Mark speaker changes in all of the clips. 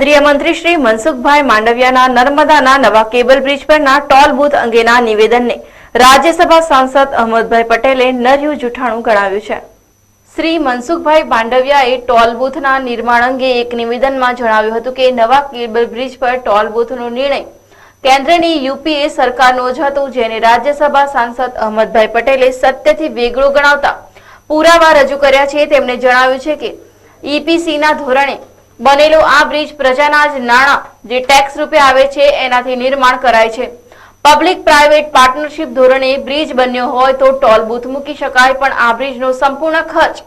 Speaker 1: કેન્દ્રીય મંત્રી શ્રી મનસુખભાઈ માંડવિયાના નર્મદાના નવા કેબલ બ્રિજ પરના ટોલ બૂથ અંગેના નિવેદનને રાજ્યસભા સાંસદ અહમદભાઈ પટેલે નર્યું જૂઠાણું ગણાવ્યું છે. શ્રી મનસુખભાઈ માંડવિયાએ ટોલ બૂથના નિર્માણ અંગે એક નિવેદનમાં જણાવ્યું હતું કે નવા કેબલ બ્રિજ પર ટોલ બૂથનો નિર્ણય કેન્દ્રની યુપીએ સરકારનો જ હતો, જેને રાજ્યસભા સાંસદ અહમદભાઈ પટેલે સત્યથી વેગળો ગણાવતા પુરાવા રજૂ કર્યા છે. તેમણે જણાવ્યું છે કે ઈપીસીના ધોરણે બનેલો આ બ્રિજ પ્રજાના જ નાણાં જે ટેક્સ રૂપે આવે છે, એનાથી નિર્માણ કરાય છે. પબ્લિક પ્રાઇવેટ પાર્ટનરશિપ ધોરણે બ્રિજ બન્યો હોય તો ટોલ બૂથ મૂકી શકાય, પણ આ બ્રિજનો સંપૂર્ણ ખર્ચ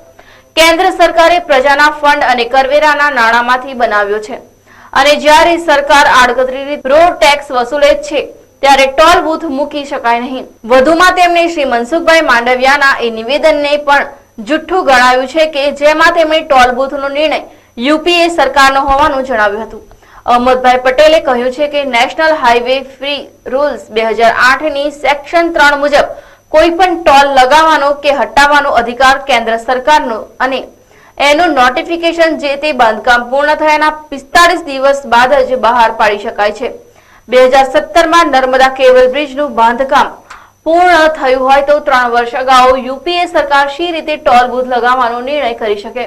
Speaker 1: કેન્દ્ર સરકારે પ્રજાના ફંડ અને કરવેરાના નાણાંમાંથી બનાવ્યો છે. અને જ્યારે સરકાર આડકતરી રીતે રોડ ટેક્સ વસૂલે છે, ત્યારે ટોલ બૂથ મૂકી શકાય નહીં. વધુમાં તેમણે શ્રી મનસુખભાઈ માંડવિયાના એ નિવેદનને પણ જુઠ્ઠું ગણાવ્યું છે કે જેમાં તેમણે ટોલ બૂથનો નિર્ણય યુપીએ સરકારનો હોવાનું જણાવ્યું હતું. અહમદભાઈ પટેલે કહ્યું છે કે નેશનલ હાઈવે ફ્રી રૂલ્સ બે ની સેક્શન ત્રણ મુજબ કોઈ પણ ટોલ લગાવવાનો કે હટાવવાનો અધિકાર કેન્દ્ર સરકારનો અને એનું નોટિફિકેશન જે તે બાંધકામ પૂર્ણ થયાના પિસ્તાળીસ દિવસ બાદ જ બહાર પાડી શકાય છે. બે હજાર સત્તરમાં નર્મદા કેબલ બ્રિજનું બાંધકામ પૂર્ણ થયું હોય તો ત્રણ વર્ષ અગાઉ યુપીએ સરકાર શી રીતે ટોલ બૂથ લગાવવાનો નિર્ણય કરી શકે?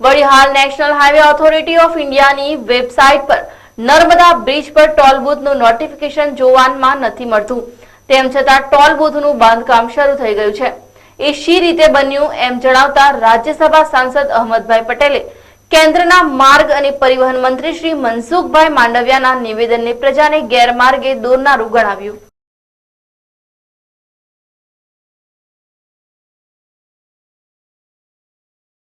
Speaker 1: વળી હાલ નેશનલ હાઈવે ઓથોરિટી ઓફ ઇન્ડિયાની વેબસાઇટ પર નર્મદા બ્રિજ પર ટોલ બૂથનું નોટિફિકેશન જોવામાં નથી મળતું. તેમ છતાં ટોલ બૂથનું બાંધકામ શરૂ થઈ ગયું છે. એ શી રીતે બન્યું એમ જણાવતા રાજ્યસભા સાંસદ અહમદભાઈ પટેલે કેન્દ્રના માર્ગ અને પરિવહન મંત્રી શ્રી મનસુખભાઈ માંડવિયાના નિવેદનને પ્રજાને ગેરમાર્ગે દોરનારું ગણાવ્યું.